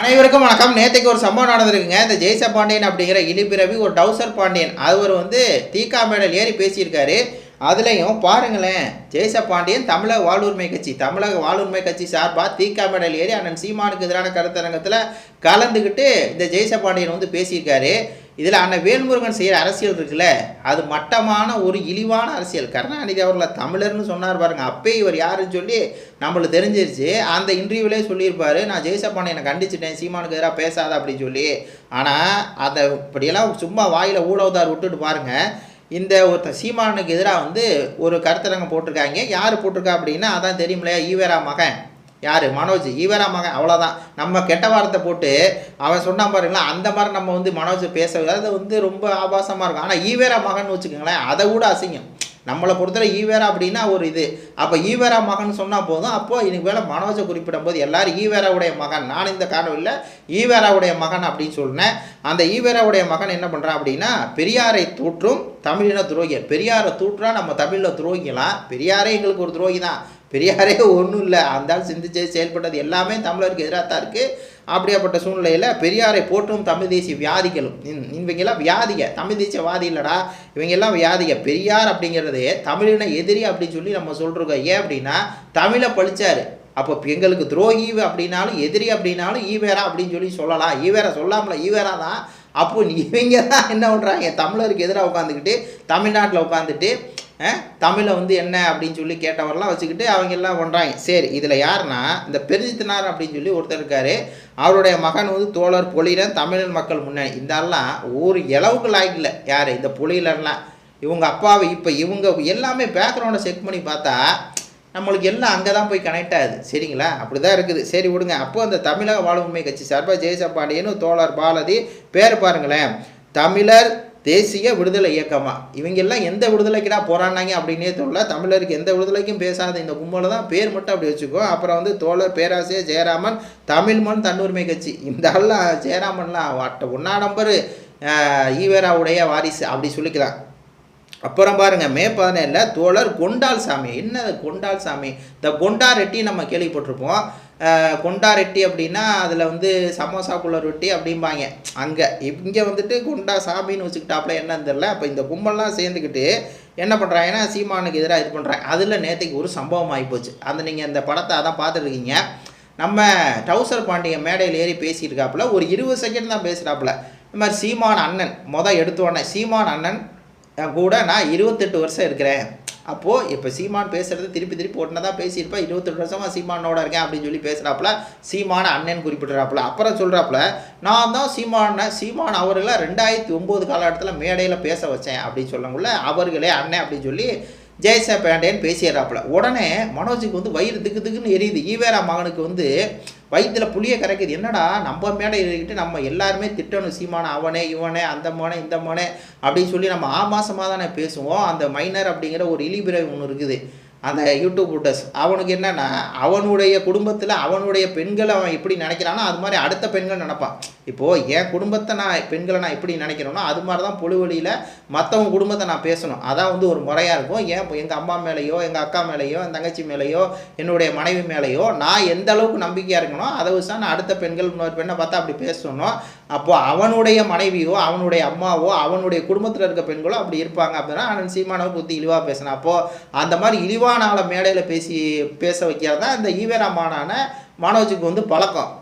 அனைவருக்கும் வணக்கம். நேற்றுக்கு ஒரு சம்பவம் நடந்திருக்குங்க. இந்த ஜெய்ச பாண்டியன் அப்படிங்கிற இலிபிறவி ஒரு டவுசர் பாண்டியன். அவர் வந்து தீகா மேடல் ஏறி பேசியிருக்காரு. அதுலேயும் பாருங்களேன் ஜெய்ச பாண்டியன் தமிழக வாழ்வுரிமை கட்சி தமிழக வாழ்வுரிமை கட்சி சார்பாக தீகா மேடல் ஏறி அண்ணன் சீமானுக்கு எதிரான கருத்தரங்கத்தில் கலந்துக்கிட்டு இந்த ஜெய்ச பாண்டியன் வந்து பேசியிருக்காரு. இதில் அண்ணன் வேல்முருகன் செய்கிற அரசியல் இருக்குல்ல அது மட்டமான ஒரு இழிவான அரசியல். கருணாநிதி அவர்களை தமிழர்னு சொன்னார் பாருங்க. அப்பே இவர் யாருன்னு சொல்லி நம்மளுக்கு தெரிஞ்சிருச்சு. அந்த இன்டர்வியூலே சொல்லியிருப்பார். நான் ஜெயசப்பாண்டியனை கண்டிச்சிட்டேன். சீமானுக்கு எதிராக பேசாத அப்படின்னு சொல்லி. ஆனால் அதை இப்படியெல்லாம் சும்மா வாயில் ஊழவுதார் விட்டுட்டு பாருங்க. இந்த ஒருத்தர் சீமானுக்கு எதிராக வந்து ஒரு கருத்தரங்கம் போட்டிருக்காங்க. யார் போட்டிருக்கா அப்படின்னா அதான் தெரியுமில்லையா ஈவேரா மகன். யார்? மனோஜ். ஈவேரா மகன். அவ்வளோதான் நம்ம கெட்ட வார்த்தை போட்டு அவன் சொன்னான் பாருங்களா அந்த மாதிரி நம்ம வந்து மனோஜ் பேச அது வந்து ரொம்ப ஆபாசமாக இருக்கும். ஆனால் ஈவேரா மகன் வச்சுக்கோங்களேன் அதை கூட அசிங்கம். நம்மளை பொறுத்தவரை ஈவேரா அப்படின்னா ஒரு இது. அப்போ ஈவேரா மகன் சொன்னால் போதும். அப்போது இன்னைக்கு வேலை மனோஜை குறிப்பிடும் போது எல்லாரும் ஈவேராவுடைய மகன். நான் இந்த காரணம் இல்லை. ஈவேராவுடைய மகன் அப்படின்னு சொன்னேன் அந்த ஈவேராவுடைய மகன் என்ன பண்ணுறான் அப்படின்னா பெரியாரை தூற்றும் தமிழின துரோகி பெரியாரை தூற்றா நம்ம தமிழில் துரோகிக்கலாம். பெரியாரே எங்களுக்கு ஒரு துரோகி தான் பெரியாரே ஒன்றும் இல்லை. அந்த ஆள் சிந்திச்சு செயல்பட்டது எல்லாமே தமிழருக்கு எதிராக தான் இருக்குது அப்படியாப்பட்ட சூழ்நிலையில் பெரியாரை போற்றும் தமிழ் தேசிய வியாதிகளும் இவங்கெல்லாம் வியாதிக தமிழ் தேசிய வாதி இல்லைடா. இவங்கெல்லாம் வியாதிக. பெரியார் அப்படிங்கிறது தமிழின எதிரி அப்படின்னு சொல்லி நம்ம சொல்கிறோம் ஏன் அப்படின்னா தமிழை பழிச்சார். அப்போ எங்களுக்கு துரோகி அப்படின்னாலும் எதிரி அப்படின்னாலும் ஈவேரா அப்படின்னு சொல்லி சொல்லலாம். ஈவேரா சொல்லாமல ஈவேரா தான். அப்போ இவங்க தான் என்ன பண்ணுறாங்க தமிழருக்கு எதிராக உட்காந்துக்கிட்டு தமிழ்நாட்டில் உட்காந்துட்டு தமிழை வந்து என்ன அப்படின்னு சொல்லி கேட்டவரெல்லாம் வச்சுக்கிட்டு அவங்க எல்லாம் பண்ணுறாங்க சரி இதில் யாருன்னா இந்த பெருஞ்சித்தனார் அப்படின்னு சொல்லி ஒருத்தர் இருக்காரு. அவருடைய மகன் வந்து தோழர் பொலியிலன் தமிழர் மக்கள் முன்னணி. இந்த ஆள்லாம் ஒரு இளவுக்கு லாய்க்கில் யார்? இந்த பொலியிலன்லாம் இவங்க அப்பாவை இப்போ இவங்க எல்லாமே பேக்ரவுண்டை செக் பண்ணி பார்த்தா நம்மளுக்கு எல்லாம் அங்கே தான் போய் கனெக்ட் ஆகுது. சரிங்களா? அப்படி தான் இருக்குது. சரி விடுங்க. அப்போது அந்த தமிழக வாழ்வுமை கட்சி சார்பாக ஜெயசப்பாண்டியன்னு தோழர் பாலதி பேர் பாருங்களேன். தமிழர் தேசிய விடுதலை இயக்கமாக இவங்கெல்லாம் எந்த விடுதலைக்குடா போராடினாங்க அப்படின்னே தெரியல. தமிழருக்கு எந்த விடுதலைக்கும் பேசாத இந்த கும்பலை தான் பேர் மட்டும் அப்படி வச்சுக்கோ. அப்புறம் வந்து தோழர் பேராசிரியர் ஜெயராமன் தமிழ்மன் தன்னுரிமை கட்சி. இந்த ஆள்லாம் ஜெயராமன்லாம் வாட்ட ஒன்றா நம்பர் ஈவேராவுடைய வாரிசு அப்படி சொல்லிக்கலாம் அப்புறம் பாருங்க மே பதினேழில் தோழர் கொண்டால் சாமி. என்ன கொண்டால் சாமி? இந்த கொண்டா ரெட்டி நம்ம கேள்விப்பட்டிருப்போம். கொண்டா ரெட்டி அப்படின்னா அதில் வந்து சமோசாக்குள்ள ரொட்டி அப்படிம்பாங்க. அங்கே இங்கே வந்துட்டு கொண்டா சாமின்னு வச்சுக்கிட்டாப்புல என்னன்னு தெரில அப்போ இந்த கும்பல்லாம் சேர்ந்துக்கிட்டு என்ன பண்ணுறாங்கன்னா சீமானுக்கு எதிராக இது பண்ணுறாங்க அதில் நேற்றுக்கு ஒரு சம்பவம் ஆகிப்போச்சு அந்த நீங்கள் இந்த படத்தை அதான் பார்த்துருக்கீங்க. நம்ம டவுசர் பாண்டியன் மேடையில் ஏறி பேசியிருக்காப்புல. ஒரு இருபது செகண்ட் தான் பேசுகிறாப்புல இந்த மாதிரி சீமான் அண்ணன் மொதல் எடுத்தோடனே சீமான் அண்ணன் கூட நான் இருபத்தெட்டு வருஷம் இருக்கிறேன். அப்போது இப்போ சீமான் பேசுகிறது திருப்பி திருப்பி ஒன்று தான் பேசியிருப்பேன் இருபத்தெட்டு வருஷமாக சீமானோட இருக்கேன் அப்படின்னு சொல்லி பேசுகிறாப்புல சீமான அண்ணன் குறிப்பிட்றாப்புல. அப்புறம் சொல்கிறாப்புல நான் தான் சீமான சீமான் அவர்களை ரெண்டாயிரத்தி ஒம்பது காலகட்டத்தில் மேடையில் பேச வச்சேன் அப்படின்னு சொல்லக்குள்ள அவர்களே அண்ணன் அப்படின்னு சொல்லி ஜெயசா பேண்டேன்னு பேசிடுறாப்புல. உடனே மனோஜுக்கு வந்து வயிறு திக்கு திக்குன்னு எரியுது. ஈவேரா மகனுக்கு வந்து வயிற்றுல புளியை கரைக்குது. என்னடா நம்ம மேடை இருக்கிட்டு நம்ம எல்லாருமே திட்டணும். சீமான அவனே இவனே அந்த மோனே இந்த மோனே அப்படின்னு சொல்லி நம்ம ஆமாசமாக தானே பேசுவோம். அந்த மைனர் அப்படிங்கிற ஒரு இலிபிரை ஒன்று இருக்குது. அந்த யூடியூப் விட்டஸ் அவனுக்கு என்னென்னா அவனுடைய குடும்பத்தில் அவனுடைய பெண்களை அவன் எப்படி நினைக்கிறானோ அது மாதிரி அடுத்த பெண்கள் நினைப்பான். இப்போது என் குடும்பத்தை நான் பெண்களை நான் எப்படி நினைக்கிறேனோ அது மாதிரி தான் பொழு வழியில் மற்றவங்க குடும்பத்தை நான் பேசணும். அதான் வந்து ஒரு முறையாக இருக்கும். ஏன் இப்போ எங்கள் அம்மா மேலேயோ எங்கள் அக்கா மேலேயோ என் தங்கச்சி மேலேயோ என்னுடைய மனைவி மேலேயோ நான் எந்த அளவுக்கு நம்பிக்கையாக இருக்கணும் அதை வச்சு தான் நான் அடுத்த பெண்கள் இன்னொரு பெண்ணை பார்த்தா அப்படி பேசணும். அப்போ அவனுடைய மனைவியோ அவனுடைய அம்மாவோ அவனுடைய குடும்பத்தில் இருக்க பெண்களோ அப்படி இருப்பாங்க அப்படின்னா அண்ணன் சீமானவை குத்தி இழிவாக பேசினா அப்போது அந்த மாதிரி இழிவான ஆளை மேடையில் பேசி பேச வைக்கிறது தான் இந்த ஈவேராமானான மனோஜுக்கு வந்து பழக்கம்.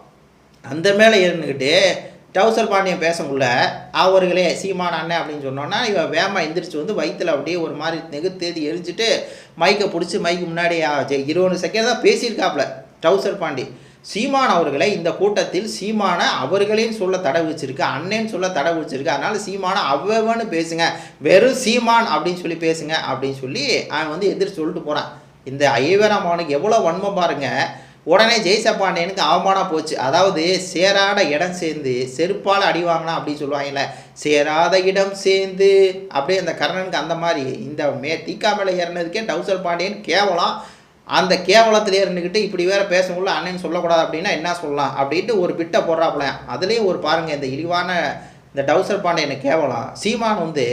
அந்த மேலே இருந்துக்கிட்டு டவுசர் பாண்டியன் பேசக்குள்ள அவர்களே சீமான அண்ணன் அப்படின்னு சொன்னோன்னா இவன் வேமா எந்திரிச்சு வந்து வயிற்றுல அப்படியே ஒரு மாதிரி நெகுத்தேதி எரிஞ்சுட்டு மைக்கை பிடிச்சி மைக்கு முன்னாடி இருபது செகண்ட் தான் பேசியிருக்காப்புல டவுசர் பாண்டி. சீமான் அவர்களை இந்த கூட்டத்தில் சீமான அவர்களையும் சொல்ல தடை வச்சிருக்கு அண்ணன் சொல்ல தடை வச்சிருக்கு அதனால சீமான அவ்வளவுன்னு பேசுங்க. வெறும் சீமான் அப்படின்னு சொல்லி பேசுங்க அப்படின்னு சொல்லி அவன் வந்து எதிர் சொல்லிட்டு போறான். இந்த ஐவராம் அவனுக்கு எவ்வளோ வன்மம் பாருங்க. உடனே ஜெய்சப்பாண்டியனுக்கு அவமானம் போச்சு. அதாவது சேராத இடம் சேர்ந்து செருப்பால் அடி வாங்கினா அப்படின்னு சொல்லுவாங்கல்ல சேராத இடம் சேர்ந்து அப்படியே அந்த கர்ணனுக்கு அந்த மாதிரி இந்த மே தீக்கா மேலே ஏறினதுக்கே டவுசர் பாண்டியன் கேவலம் அந்த கேவலத்திலே இருந்துக்கிட்டு இப்படி வேற பேசக்குள்ள அண்ணன் சொல்லக்கூடாது அப்படின்னா என்ன சொல்லலாம் அப்படின்ட்டு ஒரு பிட்டை போடுறாப்புல. அதுலேயும் ஒரு பாருங்கள் இந்த இழிவான இந்த டவுசர் பாண்டியன் கேவலம் சீமான் வந்து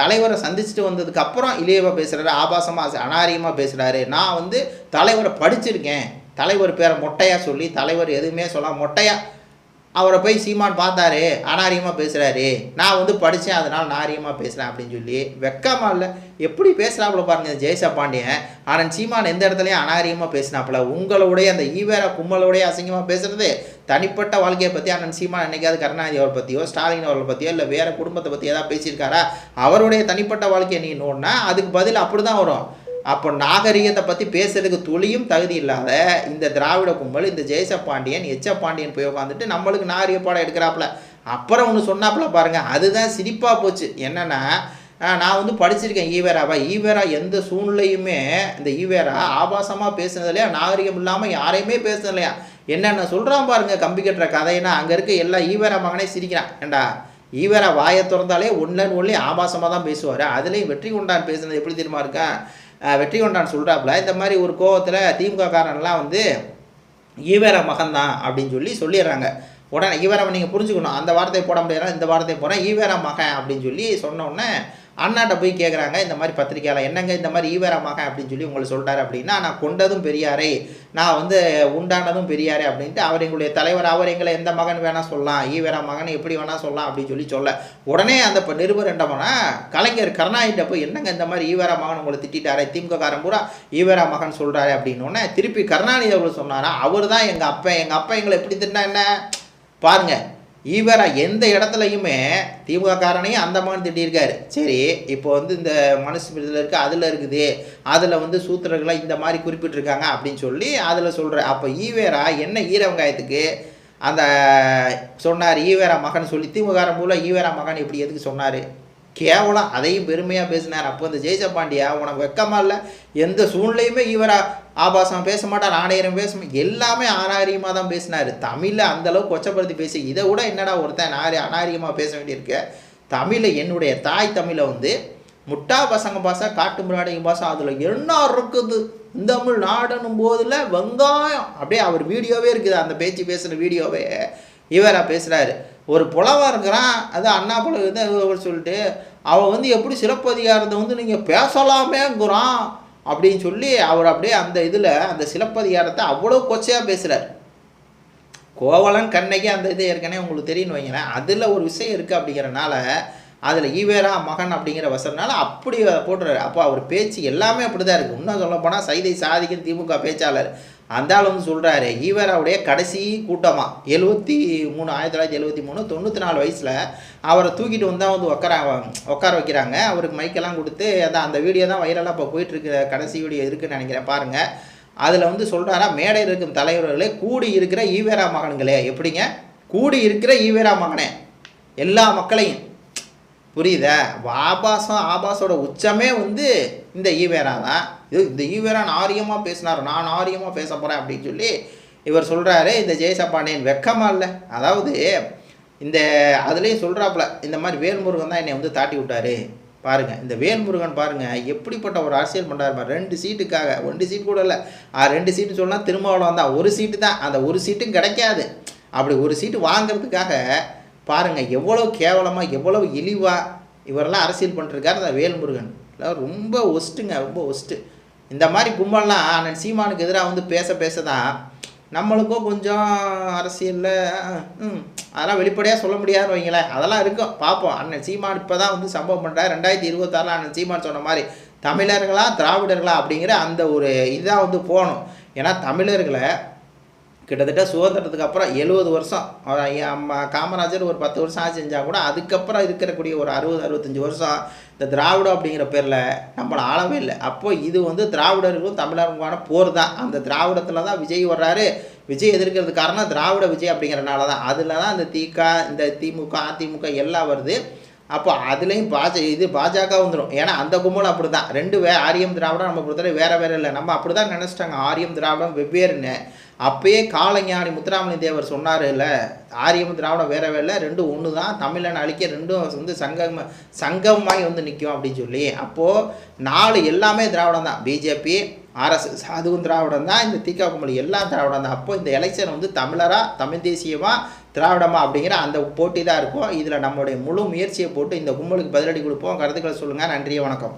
தலைவரை சந்திச்சுட்டு வந்ததுக்கு அப்புறம் இளையவா பேசுகிறாரு ஆபாசமாக அனாரியமாக பேசுகிறாரு நான் வந்து தலைவரை படிச்சிருக்கேன். தலைவர் பேரை மொட்டையாக சொல்லி தலைவர் எதுவுமே சொல்ல மொட்டையாக அவரை போய் சீமான் பார்த்தாரு அனாரியமாக பேசுகிறாரு நான் வந்து படித்தேன் அதனால் நாரியமாக பேசுகிறேன் அப்படின்னு சொல்லி வெக்கமாக இல்லை. எப்படி பேசுகிறாப்புல பாருங்க ஜெயசா பாண்டியன். ஆனால் சீமான் எந்த இடத்துலையும் அனாரியமாக பேசினாப்புல. உங்களுடைய அந்த ஈவேரா கும்மலோடைய அசிங்கமாக பேசுறது தனிப்பட்ட வாழ்க்கையை பற்றி அண்ணன் சீமான் என்னைக்காவது கருணாநிதி அவரை பற்றியோ ஸ்டாலின் அவரை பற்றியோ இல்லை வேறு குடும்பத்தை பற்றி ஏதாவது பேசியிருக்காரா? அவருடைய தனிப்பட்ட வாழ்க்கையை நீ நோடினா அதுக்கு பதில் அப்படி தான் வரும். அப்போ நாகரிகத்தை பற்றி பேசுறதுக்கு துளியும் தகுதி இல்லாத இந்த திராவிட கும்பல் இந்த ஜெயச பாண்டியன் எச்ச பாண்டியன் போய் உட்காந்துட்டு நம்மளுக்கு நாகரிக பாடம் எடுக்கிறாப்புல. அப்புறம் ஒன்று சொன்னாப்புல பாருங்கள் அதுதான் சிரிப்பாக போச்சு. என்னென்னா நான் வந்து படிச்சிருக்கேன் ஈவேராவா. ஈவேரா எந்த சூழ்நிலையுமே இந்த ஈவேரா ஆபாசமாக பேசுனதுலையா நாகரிகம் இல்லாமல் யாரையுமே பேசுனதுலையா என்னென்ன சொல்கிறான் பாருங்கள் கம்பி கட்டுற கதையினா அங்கே இருக்க எல்லா ஈவேரா மகனே சிரிக்கிறான். ஏண்டா? ஈவேரா வாயை திறந்தாலே ஒன்றன் ஒன்லி ஆபாசமாக தான் பேசுவார். அதுலேயும் வெற்றி கொண்டான் பேசுனது எப்படி தெரியுமா இருக்கா? வெற்றி கொண்டான் சொல்கிறாப்புல இந்த மாதிரி ஒரு கோவத்தில் திமுக காரன்லாம் வந்து ஈவேரா மகன்தான் அப்படின்னு சொல்லி சொல்லிடுறாங்க. உடனே ஈவேரா நீங்கள் புரிஞ்சுக்கணும். அந்த வார்த்தையை போட முடியாது இந்த வார்த்தையை போகிறேன் ஈவேரா மகன் அப்படின்னு சொல்லி சொன்ன உடனே அண்ணாட்ட போய் கேட்குறாங்க இந்த மாதிரி பத்திரிக்கையாளர் என்னங்க இந்த மாதிரி ஈவேரா மகன் அப்படின்னு சொல்லி உங்களை சொல்கிறாரு அப்படின்னா நான் கொண்டதும் பெரியாரே நான் வந்து உண்டானதும் பெரியாரே அப்படின்ட்டு அவர் எங்களுடைய தலைவர் அவர் எங்களை எந்த மகன் வேணால் சொல்லலாம் ஈவேரா மகன் எப்படி வேணால் சொல்லலாம் அப்படின்னு சொல்லி சொல்ல. உடனே அந்த இப்போ நிருபர் என்ன கலைஞர் கருணாநிதிட்ட போய் என்னங்க இந்த மாதிரி ஈவேரா மகன் உங்களை திட்டாரே திமுக காரன் பூரா ஈவேரா மகன் சொல்கிறாரு அப்படின்னோடனே திருப்பி கருணாநிதி அவர் சொன்னாரா அவர் தான் எங்கள் அப்பா எங்கள் அப்பா எங்களை எப்படி திட்டினா என்ன? பாருங்கள் ஈவரா எந்த இடத்துலையுமே திமுக காரனையும் அந்த மகன் திட்டியிருக்காரு. சரி இப்போ வந்து இந்த மனுஸ்மிருதியில் இருக்குது அதில் இருக்குது. அதில் வந்து சூத்திரர்களை இந்த மாதிரி குறிப்பிட்டிருக்காங்க அப்படின்னு சொல்லி அதில் சொல்கிற அப்போ ஈவேரா என்ன ஈர வெங்காயத்துக்கு அந்த சொன்னார்? ஈவேரா மகன் சொல்லி திமுகாரன் மூலம் ஈவேரா மகன் இப்படி எதுக்கு சொன்னார்? கேவலம் அதையும் பெருமையாக பேசினார். அப்போ இந்த ஜெய்ச பாண்டியா உனக்கு வெக்கமா இல்லை? எந்த சூழ்நிலையுமே இவரா ஆபாசம் பேச மாட்டார் ஆணையரம் பேச எல்லாமே அநாகரிகமாக தான் பேசினார். தமிழில் அந்தளவுக்கு கொச்சப்படுத்தி பேசி இதை விட என்னடா ஒருத்தன் நாரி அநாகரிகமாக பேச வேண்டியிருக்கு? தமிழை என்னுடைய தாய் தமிழை வந்து முட்டா பசங்க பாசா காட்டு முன்னாடி பாசா அதில் என்ன இருக்குது. இந்த தமிழ் நாடனும் போதில் வெங்காயம். அப்படியே அவர் வீடியோவே இருக்குது அந்த பேச்சு பேசுகிற வீடியோவே. இவரா பேசுகிறாரு ஒரு புலவன் இருக்கிறான் அது அண்ணா புலவை இது சொல்லிட்டு அவன் வந்து எப்படி சிலப்பதிகாரத்தை வந்து நீங்கள் பேசலாமேங்கிறான் அப்படின்னு சொல்லி அவர் அப்படியே அந்த இதில் அந்த சிலப்பதிகாரத்தை அவ்வளோ கொச்சையாக பேசுகிறார் கோவலன் கண்ணகி அந்த இது ஏற்கனவே உங்களுக்கு தெரியும்னு வைங்களேன் அதில் ஒரு விஷயம் இருக்குது அப்படிங்கிறனால அதில் ஈவேரா மகன் அப்படிங்கிற வசனால அப்படி போட்டுறாரு அப்போ அவர் பேச்சு எல்லாமே அப்படி தான் இருக்குது இன்னும் சொல்ல போனால் சைதை சாதிக்கும் திமுக பேச்சாளர். அந்த ஆள் வந்து சொல்கிறாரு ஈவேராவுடைய கடைசி கூட்டமாக எழுபத்தி மூணு ஆயிரத்தி தொள்ளாயிரத்தி எழுபத்தி மூணு தொண்ணூற்றி நாலு வயசில் அவரை தூக்கிட்டு வந்தால் வந்து உட்கார உட்கார வைக்கிறாங்க. அவருக்கு மைக்கெல்லாம் கொடுத்து அதான் அந்த வீடியோ தான் வைரலாக இப்போ போயிட்டுருக்கிற கடைசி வீடியோ இருக்குன்னு நினைக்கிறேன் பாருங்கள் அதில் வந்து சொல்கிறாரா மேடையில் இருக்கும் தலைவர்களே கூடி இருக்கிற ஈவேரா மகன்களே. எப்படிங்க? கூடி இருக்கிற ஈவேரா மகனே. எல்லா மக்களையும். புரியுதா? ஆபாசம் ஆபாசோட உச்சமே வந்து இந்த ஈவேரா தான். இது இந்த ஈவேரா ஆரியமாக பேசினார் நான் ஆரியமாக பேச போகிறேன் அப்படின்னு சொல்லி இவர் சொல்கிறாரு இந்த ஜெயசப்பாண்டியன் வெக்கமாக இல்லை. அதாவது இந்த அதுலேயும் சொல்கிறாப்புல இந்த மாதிரி வேல்முருகன் தான் என்னை வந்து தாட்டி விட்டாரு. பாருங்கள் இந்த வேல்முருகன் பாருங்கள் எப்படிப்பட்ட ஒரு அரசியல் பண்ணுறாரு பாரு. ரெண்டு சீட்டுக்காக ரெண்டு சீட் கூட இல்லை. ஆ, ரெண்டு சீட்டு சொன்னால் திருமாவளவன் தான். ஒரு சீட்டு தான். அந்த ஒரு சீட்டும் கிடைக்காது. அப்படி ஒரு சீட்டு வாங்கிறதுக்காக பாருங்கள் எவ்வளோ கேவலமாக எவ்வளவு இழிவாக இவரெல்லாம் அரசியல் பண்ணிருக்காரு அந்த வேல்முருகன். எல்லாம் ரொம்ப ஒஸ்ட்டுங்க ரொம்ப ஒஸ்ட்டு. இந்த மாதிரி கும்பல்லாம் அண்ணன் சீமானுக்கு எதிராக வந்து பேச பேச தான் நம்மளுக்கும் கொஞ்சம் அரசியலில் அதெல்லாம் வெளிப்படையாக சொல்ல முடியாதுன்னு வைங்களேன். அதெல்லாம் இருக்கும். பார்ப்போம். அண்ணன் சீமான் இப்போ தான் வந்து சம்பவம் பண்ணுறாரு ரெண்டாயிரத்தி இருபத்தாறில் அண்ணன் சீமான் சொன்ன மாதிரி தமிழர்களா திராவிடர்களா? அப்படிங்கிற அந்த ஒரு இதாக வந்து போகணும். ஏன்னா தமிழர்களை கிட்டத்தட்ட சுதந்திரத்துக்கு அப்புறம் எழுபது வருஷம். அம்மா காமராஜர் ஒரு பத்து வருஷம் ஆச்சு செஞ்சால் கூட அதுக்கப்புறம் இருக்கக்கூடிய ஒரு அறுபது அறுபத்தஞ்சி வருஷம் இந்த திராவிடம் அப்படிங்கிற பேரில் நம்மளை ஆளவே இல்லை. அப்போது இது வந்து திராவிடர்களும் தமிழர்களுக்கான போர் தான். அந்த திராவிடத்தில் தான் விஜய் வர்றாரு. விஜய் எதிர்க்கிறது காரணம் திராவிட விஜய் அப்படிங்கிறனால தான். அதில் தான் இந்த திக இந்த திமுக அதிமுக எல்லாம் வருது. அப்போ அதுலேயும் பாஜ இது பாஜக வந்துடும் ஏன்னா அந்த கும்பலும் அப்படி தான் ரெண்டு வே ஆரியம் திராவிடம் நம்ம பொறுத்தவரை வேறு வேறு இல்லை. நம்ம அப்படி தான் நினச்சிட்டாங்க ஆரியம் திராவிடம் வெவ்வேறுன்னு. அப்பயே காலஞானி முத்துராமலிங்க தேவர் சொன்னார் இல்லை ஆரியம் திராவிடம் வேற வேற ரெண்டும் ஒன்று தான் தமிழன் அழிக்க ரெண்டும் வந்து சங்கம் சங்கமாய் வந்து நிற்கும் அப்படின்னு சொல்லி. அப்போது நாலு எல்லாமே திராவிடம் தான் பிஜேபி ஆர்எஸ்எஸ் அதுவும் திராவிடம் தான் இந்த திக கும்பல் எல்லாம் திராவிடம் தான் அப்போ இந்த எலெக்ஷன் வந்து தமிழராக தமிழ் தேசியமாக திராவிடமா அப்படிங்கிற அந்த போட்டி தான் இருக்கும். இதில் நம்மளுடைய முழு முயற்சியை போட்டு இந்த கும்பலுக்கு பதிலடி கொடுப்போம். கருத்துக்களை சொல்லுங்கள் நன்றி வணக்கம்.